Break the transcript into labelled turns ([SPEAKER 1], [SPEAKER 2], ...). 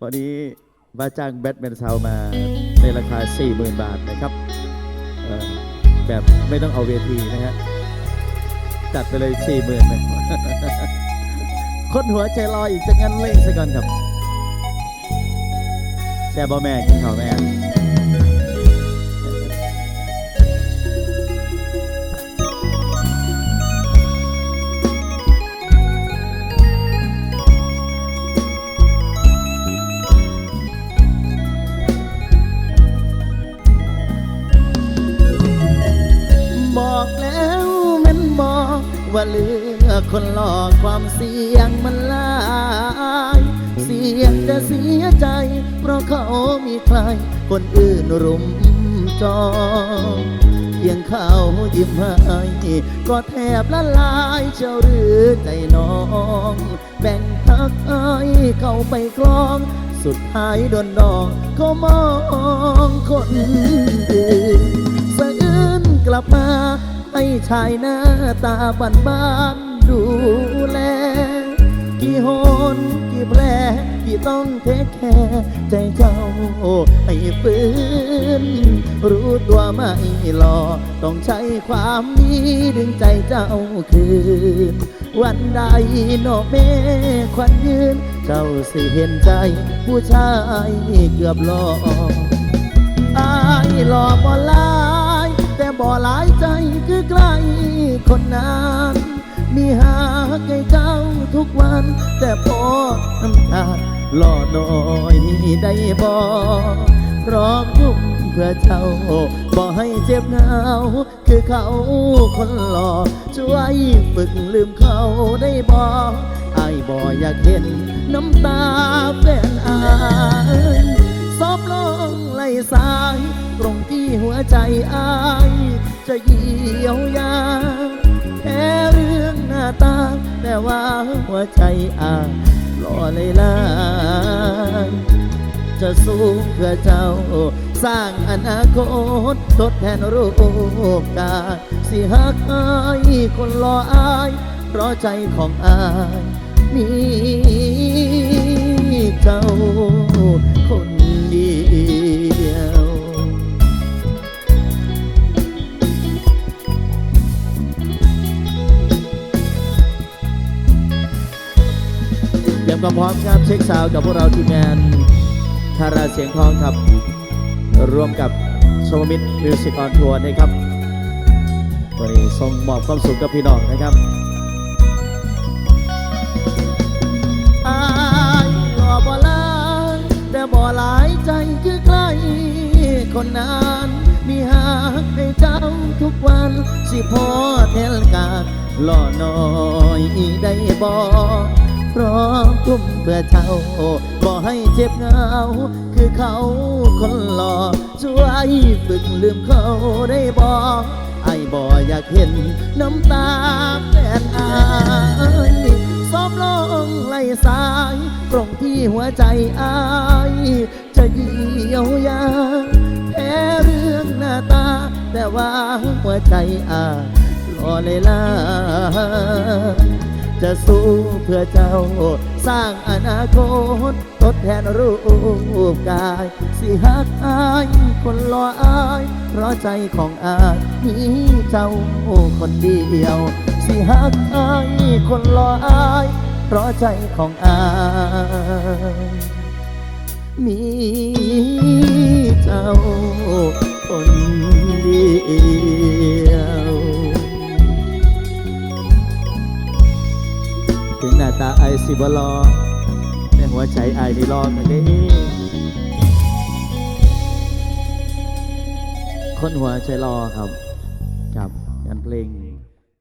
[SPEAKER 1] วันนี้ว่าจ้างแบทแมนซาวมาในราคา 40,000 บาทนะครับ แบบไม่ต้องเอาเวทีนะฮะจัดไปเลย 40,000นะคนหัวใจลอยอีกจะงั้นเล่งซะก่อนครับแช่บอแม่กินข้าวแม่ ว่าเหลือคนหลอกความเสี่ยงมันลาย เสี่ยงจะเสียใจ เพราะเขามีใคร คนอื่นรุมจองเพียงเขายิ้มให้ก็แทบละลายเจ้าหรือใจน้อง แบ่งทักไอ้เข้าไปคลอง สุดท้ายโดนดองเขามองคนอื่นสะอื้นกลับมา ให้ชายหน้าตาบ้านบ้านดูแล กี่หนกี่แผลที่ต้องเทคแคร์ใจเจ้าให้ฟื้นรู้ตัวไม่หลอต้องใช้ความดีดึงใจเจ้าคืน วันใดโนเมควันยืน เจ้าสิเห็นใจ ผู้ชายเกือบหลอกอายหลอบ่ลา บ่หลายใจคือใกล้คนนั้นมีหาให้เจ้าทุกวัน แต่พอน้ำตาหล่อน้อยได้บ่พร้อมทุ่มเพื่อเจ้าบ่ให้เจ็บเหงาคือเขาคนหล่อช่วยฝึกลืมเขาได้บ่อายบ่อยากเห็นน้ำตาแฟนอายซบลงไหลสาย หัวใจอายจะเยียวยาแค่เรื่องหน้าตา แต่ว่าหัวใจอายหล่อเลยล่ะจะสู้เพื่อเจ้า สร้างอนาคตทดแทนรูปกาสิหักอายคนรออาย เพราะใจของอายมีเจ้า ตรียมความพร้อมครับเช็คซาวกับพวกเราทีมงานทาราเสียงทองครับ รวมกับชมมิตรมิวสิกออนทัวร์นะครับวันนี้ส่งมอบความสุขกับพี่น้องนะครับอายหล่อบ่หลายแต่บ่หลายใจคือใครคนนั้นมีหากให้เจ้าทุกวัน สิพอเทลกาหล่อน้อยได้บ่ พร้อมทุ่มเพื่อเจ้าบ่ให้เจ็บเหงา คือเขาคนหล่อช่วยฝึกลืมเขาได้บ่ไอ้บ่อยากเห็นน้ำตาแฟนอายซ้อมลงไหลสายตรงที่หัวใจอาย จะเยียวยาแค่เรื่องหน้าตา แต่ว่าหัวใจอายรอเลยล่ะ จะสู้เพื่อเจ้า สร้างอนาคตทดแทนรูปกาย สิหักอายคนรออาย เพราะใจของอายมีเจ้าคนเดียว สิหักอายคนรออาย เพราะใจของอาย สิบลอแต่หัวใจไอ้นี่รอกันเด้คนหัวใจรอครับกับงานเพลง